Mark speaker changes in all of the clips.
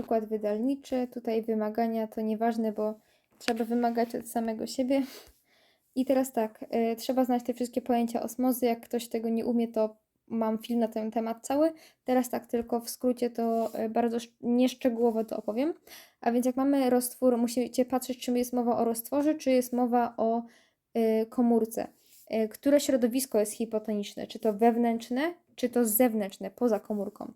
Speaker 1: Układ wydalniczy, tutaj wymagania to nieważne, bo trzeba wymagać od samego siebie. I teraz tak, y, trzeba znać te wszystkie pojęcia osmozy. Jak ktoś tego nie umie, to mam film na ten temat cały. Teraz tak, tylko w skrócie to y, bardzo sz- nieszczegółowo to opowiem. A więc jak mamy roztwór, musicie patrzeć, czy jest mowa o roztworze, czy jest mowa o y, komórce. Y, które środowisko jest hipotoniczne? Czy to wewnętrzne, czy to zewnętrzne, poza komórką?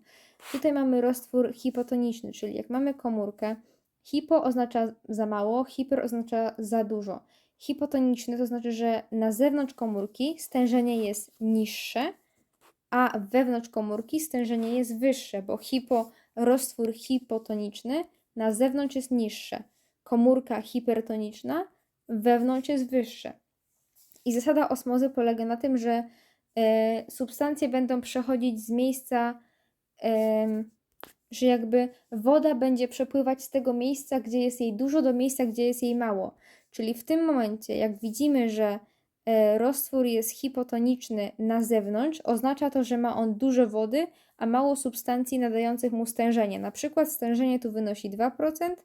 Speaker 1: Tutaj mamy roztwór hipotoniczny, czyli jak mamy komórkę, hipo oznacza za mało, hiper oznacza za dużo. Hipotoniczny to znaczy, że na zewnątrz komórki stężenie jest niższe, a wewnątrz komórki stężenie jest wyższe, bo hipo, roztwór hipotoniczny na zewnątrz jest niższe. Komórka hipertoniczna wewnątrz jest wyższe. I zasada osmozy polega na tym, że substancje będą przechodzić z miejsca, że jakby woda będzie przepływać z tego miejsca, gdzie jest jej dużo, do miejsca, gdzie jest jej mało. Czyli w tym momencie, jak widzimy, że e, roztwór jest hipotoniczny na zewnątrz, oznacza to, że ma on dużo wody, a mało substancji nadających mu stężenie. Na przykład stężenie tu wynosi 2%,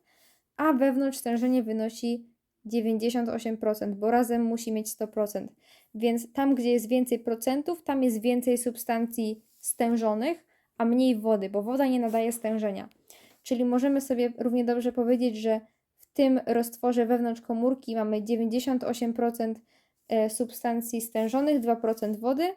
Speaker 1: a wewnątrz stężenie wynosi 98%, bo razem musi mieć 100%. Więc tam, gdzie jest więcej procentów, tam jest więcej substancji stężonych, a mniej wody, bo woda nie nadaje stężenia. Czyli możemy sobie równie dobrze powiedzieć, że w tym roztworze wewnątrz komórki mamy 98% e, substancji stężonych, 2% wody,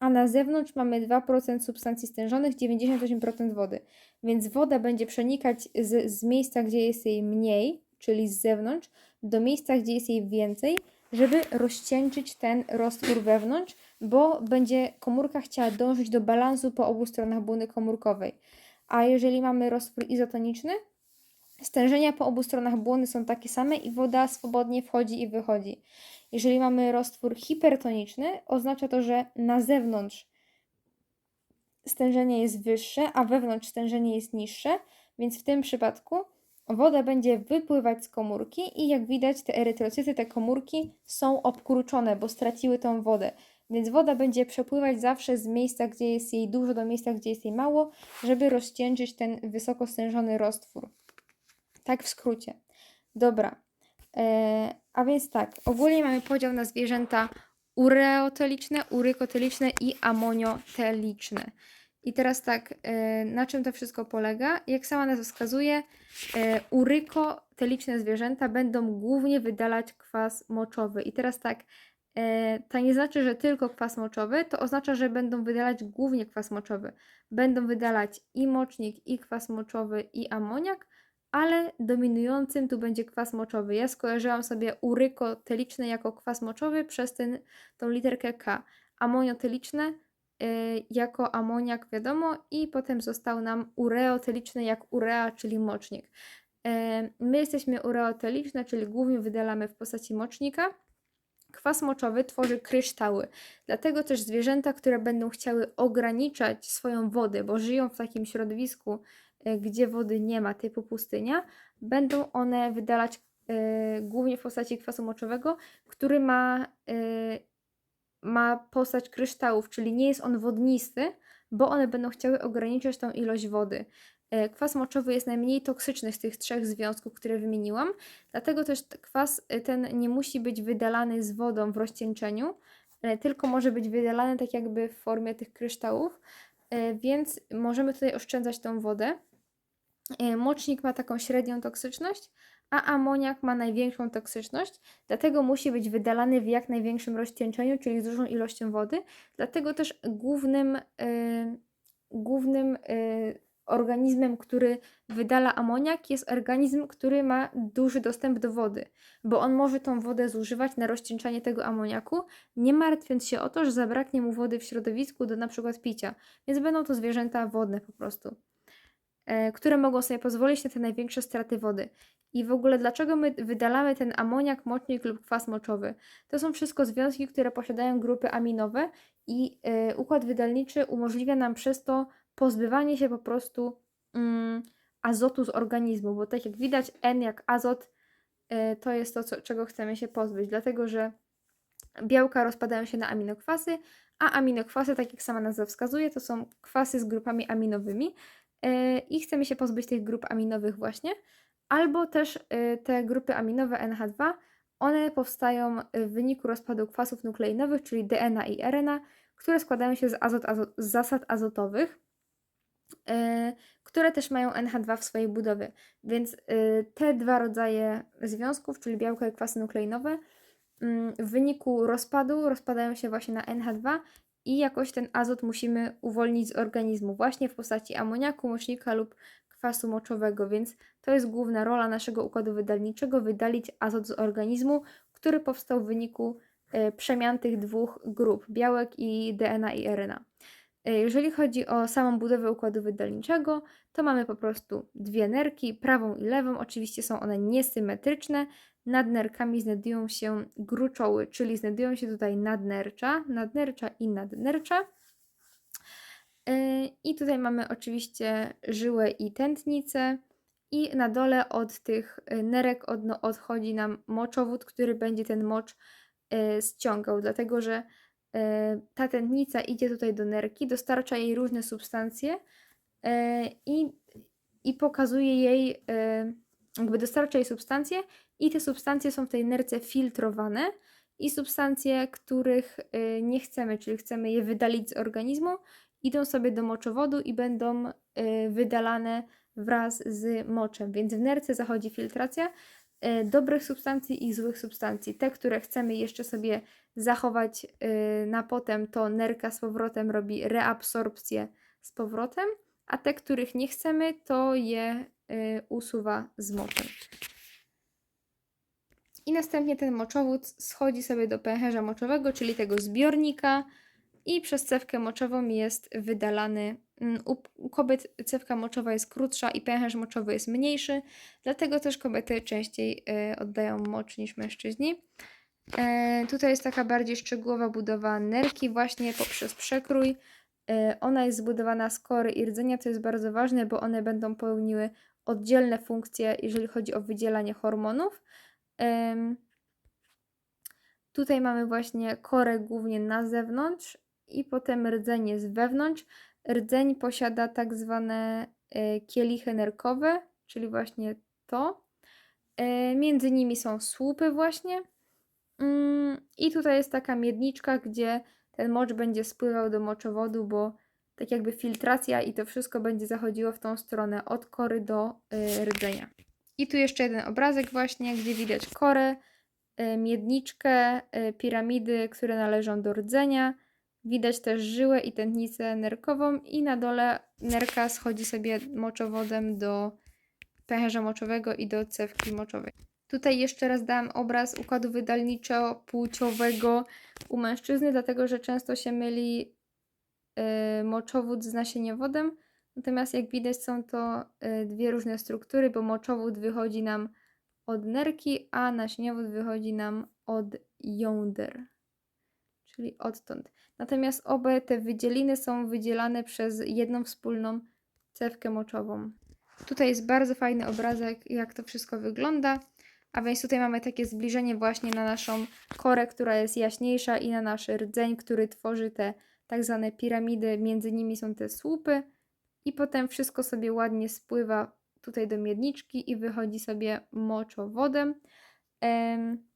Speaker 1: a na zewnątrz mamy 2% substancji stężonych, 98% wody. Więc woda będzie przenikać z, z miejsca, gdzie jest jej mniej, czyli z zewnątrz, do miejsca, gdzie jest jej więcej, żeby rozcieńczyć ten roztwór wewnątrz, bo będzie komórka chciała dążyć do balansu po obu stronach błony komórkowej. A jeżeli mamy roztwór izotoniczny, stężenia po obu stronach błony są takie same i woda swobodnie wchodzi i wychodzi. Jeżeli mamy roztwór hipertoniczny, oznacza to, że na zewnątrz stężenie jest wyższe, a wewnątrz stężenie jest niższe, więc w tym przypadku woda będzie wypływać z komórki i jak widać te erytrocyty, te komórki są obkruczone, bo straciły tą wodę. Więc woda będzie przepływać zawsze z miejsca, gdzie jest jej dużo, do miejsca, gdzie jest jej mało, żeby rozcieńczyć ten wysoko stężony roztwór. Tak w skrócie. Dobra. E, a więc tak, ogólnie mamy podział na zwierzęta ureoteliczne, urykoteliczne i amonioteliczne. I teraz tak, e, na czym to wszystko polega? Jak sama nazwa wskazuje, e, urykoteliczne zwierzęta będą głównie wydalać kwas moczowy. I teraz tak, e, to nie znaczy, że tylko kwas moczowy, to oznacza, że będą wydalać głównie kwas moczowy. Będą wydalać i mocznik, i kwas moczowy, i amoniak, ale dominującym tu będzie kwas moczowy. Ja skojarzyłam sobie urykoteliczne jako kwas moczowy przez ten, tą literkę K. Amonioteliczne jako amoniak, wiadomo, i potem został nam ureoteliczny jak urea, czyli mocznik. Y, my jesteśmy ureoteliczne, czyli głównie wydalamy w postaci mocznika. Kwas moczowy tworzy kryształy. Dlatego też zwierzęta, które będą chciały ograniczać swoją wodę, bo żyją w takim środowisku, y, gdzie wody nie ma, typu pustynia, będą one wydalać y, głównie w postaci kwasu moczowego, który ma, y, ma postać kryształów, czyli nie jest on wodnisty, bo one będą chciały ograniczać tą ilość wody. Y, Kwas moczowy jest najmniej toksyczny z tych trzech związków, które wymieniłam, dlatego też kwas y, ten nie musi być wydalany z wodą w rozcieńczeniu, y, tylko może być wydalany tak jakby w formie tych kryształów, więc możemy tutaj oszczędzać tą wodę. Y, Mocznik ma taką średnią toksyczność, a amoniak ma największą toksyczność, dlatego musi być wydalany w jak największym rozcieńczeniu, czyli z dużą ilością wody. Dlatego też głównym, y, głównym y, organizmem, który wydala amoniak, jest organizm, który ma duży dostęp do wody, bo on może tą wodę zużywać na rozcieńczanie tego amoniaku, nie martwiąc się o to, że zabraknie mu wody w środowisku do na przykład picia. Więc będą to zwierzęta wodne po prostu które mogą sobie pozwolić na te największe straty wody. I w ogóle dlaczego my wydalamy ten amoniak, mocznik lub kwas moczowy? To są wszystko związki, które posiadają grupy aminowe i e, układ wydalniczy umożliwia nam przez to pozbywanie się po prostu mm, azotu z organizmu, bo tak jak widać N jak azot e, to jest to, co, czego chcemy się pozbyć, dlatego że białka rozpadają się na aminokwasy, a aminokwasy, tak jak sama nazwa wskazuje, to są kwasy z grupami aminowymi, e, i chcemy się pozbyć tych grup aminowych właśnie, albo też e, te grupy aminowe NH2, one powstają w wyniku rozpadu kwasów nukleinowych, czyli DNA i RNA, które składają się z, azot, azot, z zasad azotowych, e, które też mają NH2 w swojej budowie. Więc te dwa rodzaje związków, czyli białka i kwasy nukleinowe, mm, w wyniku rozpadu rozpadają się właśnie na NH2 i jakoś ten azot musimy uwolnić z organizmu, właśnie w postaci amoniaku, mocznika lub kwasu moczowego, więc to jest główna rola naszego układu wydalniczego wydalić azot z organizmu, który powstał w wyniku e, przemian tych dwóch grup białek i DNA i RNA. E, Jeżeli chodzi o samą budowę układu wydalniczego, to mamy po prostu dwie nerki, prawą i lewą. Oczywiście są one niesymetryczne. Nad nerkami znajdują się gruczoły, czyli znajdują się tutaj nadnercza, nadnercza i nadnercza. Yy, I tutaj mamy oczywiście żyłę i tętnicę. I na dole od tych y, nerek od, odchodzi nam moczowód, który będzie ten mocz y, ściągał, dlatego że y, ta tętnica idzie tutaj do nerki, dostarcza jej różne substancje y, i, i pokazuje jej, y, jakby dostarcza jej substancje i te substancje są w tej nerce filtrowane i substancje, których y, nie chcemy, czyli chcemy je wydalić z organizmu, idą sobie do moczowodu i będą y, wydalane wraz z moczem. Więc w nerce zachodzi filtracja y, dobrych substancji i złych substancji. Te, które chcemy jeszcze sobie zachować na potem, to nerka z powrotem robi reabsorpcję z powrotem, a te, których nie chcemy, to je usuwa z moczem. I następnie ten moczowód schodzi sobie do pęcherza moczowego, czyli tego zbiornika, i przez cewkę moczową jest wydalany. mm, U, kobiet cewka moczowa jest krótsza i pęcherz moczowy jest mniejszy, dlatego też kobiety częściej y, oddają mocz niż mężczyźni. E, tutaj jest taka bardziej szczegółowa budowa nerki, właśnie poprzez przekrój. E, ona jest zbudowana z kory i rdzenia, co jest bardzo ważne, bo one będą pełniły oddzielne funkcje, jeżeli chodzi o wydzielanie hormonów. Tutaj mamy właśnie korę głównie na zewnątrz i potem rdzeń jest wewnątrz. Rdzeń posiada tak zwane e, kielichy nerkowe, czyli właśnie to. E, Między nimi są słupy właśnie. Mm, I tutaj jest taka miedniczka, gdzie ten mocz będzie spływał do moczowodu, bo tak jakby filtracja i to wszystko będzie zachodziło w tą stronę od kory do y, rdzenia. I tu jeszcze jeden obrazek właśnie, gdzie widać korę, y, miedniczkę, y, piramidy, które należą do rdzenia. Widać też żyłę i tętnicę nerkową i na dole nerka schodzi sobie moczowodem do pęcherza moczowego i do cewki moczowej. Tutaj jeszcze raz dałam obraz układu wydalniczo-płciowego u mężczyzny, dlatego że często się myli y, moczowód z nasieniowodem. Natomiast jak widać są to y, dwie różne struktury, bo moczowód wychodzi nam od nerki, a nasieniowód wychodzi nam od jąder, czyli odtąd. Natomiast obie te wydzieliny są wydzielane przez jedną wspólną cewkę moczową. Tutaj jest bardzo fajny obrazek, jak to wszystko wygląda. A więc tutaj mamy takie zbliżenie właśnie na naszą korę, która jest jaśniejsza i na nasz rdzeń, który tworzy te tak zwane piramidy. Między nimi są te słupy i potem wszystko sobie ładnie spływa tutaj do miedniczki i wychodzi sobie moczowodem. Em,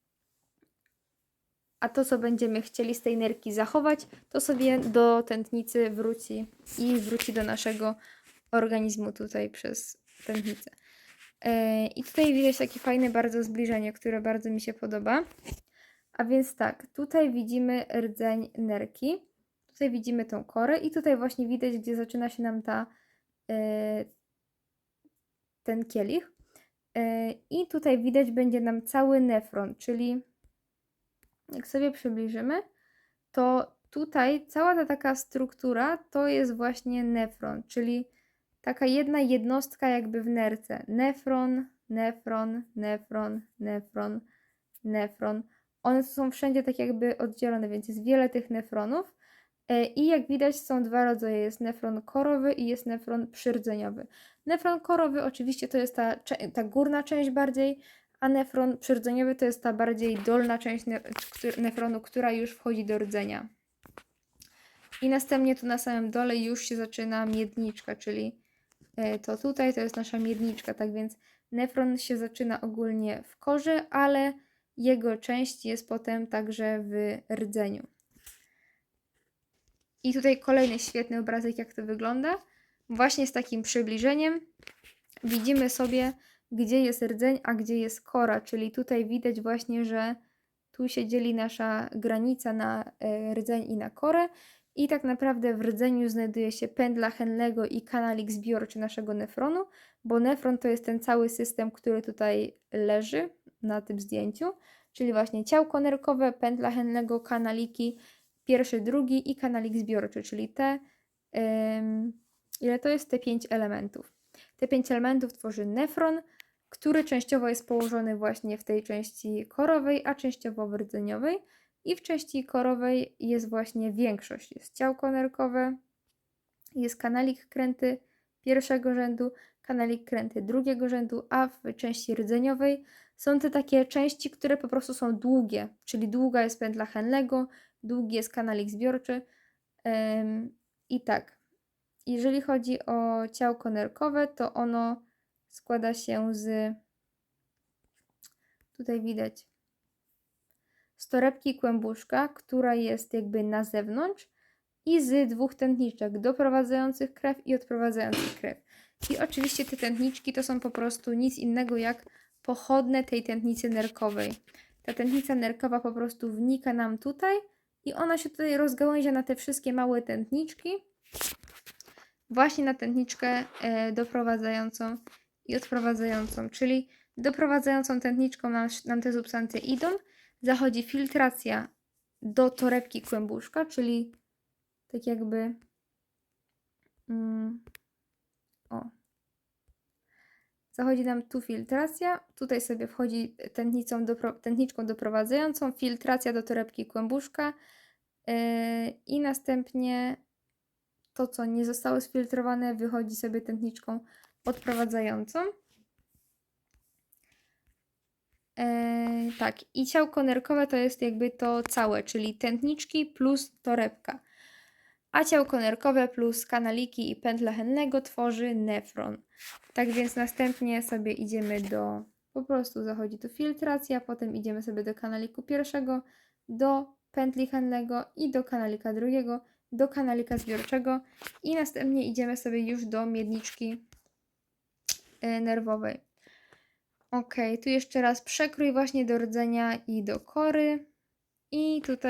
Speaker 1: a to, co będziemy chcieli z tej nerki zachować, to sobie do tętnicy wróci i wróci do naszego organizmu tutaj przez tętnicę. I tutaj widać takie fajne bardzo zbliżenie, które bardzo mi się podoba. A więc tak, tutaj widzimy rdzeń nerki, tutaj widzimy tą korę i tutaj właśnie widać, gdzie zaczyna się nam ta, ten kielich. E, I tutaj widać będzie nam cały nefron, czyli jak sobie przybliżymy, to tutaj cała ta taka struktura to jest właśnie nefron, czyli taka jedna jednostka jakby w nerce. Nefron, nefron, nefron, nefron, nefron. One są wszędzie tak jakby oddzielone, więc jest wiele tych nefronów. E, I jak widać są dwa rodzaje, jest nefron korowy i jest nefron przyrzeniowy. Nefron korowy oczywiście to jest ta, ta górna część bardziej, a nefron przyrzeniowy to jest ta bardziej dolna część nefronu, która już wchodzi do rdzenia. I następnie tu na samym dole już się zaczyna miedniczka, czyli e, to tutaj to jest nasza miedniczka, tak więc nefron się zaczyna ogólnie w korze, ale jego część jest potem także w rdzeniu. I tutaj kolejny świetny obrazek, jak to wygląda. Właśnie z takim przybliżeniem widzimy sobie, gdzie jest rdzeń, a gdzie jest kora, czyli tutaj widać właśnie, że tu się dzieli nasza granica na e, rdzeń i na korę. I tak naprawdę w rdzeniu znajduje się pędla Henlego i kanalik zbiorczy naszego nefronu, bo nefron to jest ten cały system, który tutaj leży na tym zdjęciu, czyli właśnie ciałko nerkowe, pędla Henlego, kanaliki, pierwszy, drugi i kanalik zbiorczy, czyli te, ile to jest? Te pięć elementów. Te pięć elementów tworzy nefron, który częściowo jest położony właśnie w tej części korowej, a częściowo w rdzeniowej. I w części korowej jest właśnie większość. Jest ciałko nerkowe, jest kanalik kręty pierwszego rzędu, kanalik kręty drugiego rzędu, a w części rdzeniowej są te takie części, które po prostu są długie, czyli długa jest pętla Henlego, długi jest kanalik zbiorczy. I tak, jeżeli chodzi o ciałko nerkowe, to ono składa się z. Tutaj widać z torebki kłębuszka, która jest jakby na zewnątrz, i z dwóch tętniczek doprowadzających krew i odprowadzających krew. I oczywiście te tętniczki to są po prostu nic innego jak pochodne tej tętnicy nerkowej. Ta tętnica nerkowa po prostu wnika nam tutaj i ona się tutaj rozgałęzia na te wszystkie małe tętniczki. Właśnie na tętniczkę e, doprowadzającą i odprowadzającą, czyli doprowadzającą tętniczką nam, nam te substancje idą, zachodzi filtracja do torebki kłębuszka, czyli tak jakby mm, o zachodzi nam tu filtracja, tutaj sobie wchodzi tętnicą dopro, tętniczką doprowadzającą, filtracja do torebki kłębuszka yy, i następnie to, co nie zostało sfiltrowane, wychodzi sobie tętniczką odprowadzającą. E, tak, i ciałko nerkowe to jest jakby to całe, czyli tętniczki plus torebka. A ciałko nerkowe plus kanaliki i pętle Hennego tworzy nefron. Tak więc następnie sobie idziemy do, po prostu zachodzi tu filtracja, potem idziemy sobie do kanaliku pierwszego, do pętli Hennego i do kanalika drugiego, do kanalika zbiorczego i następnie idziemy sobie już do miedniczki e, nerwowej. Ok, tu jeszcze raz przekrój właśnie do rdzenia i do kory. I tutaj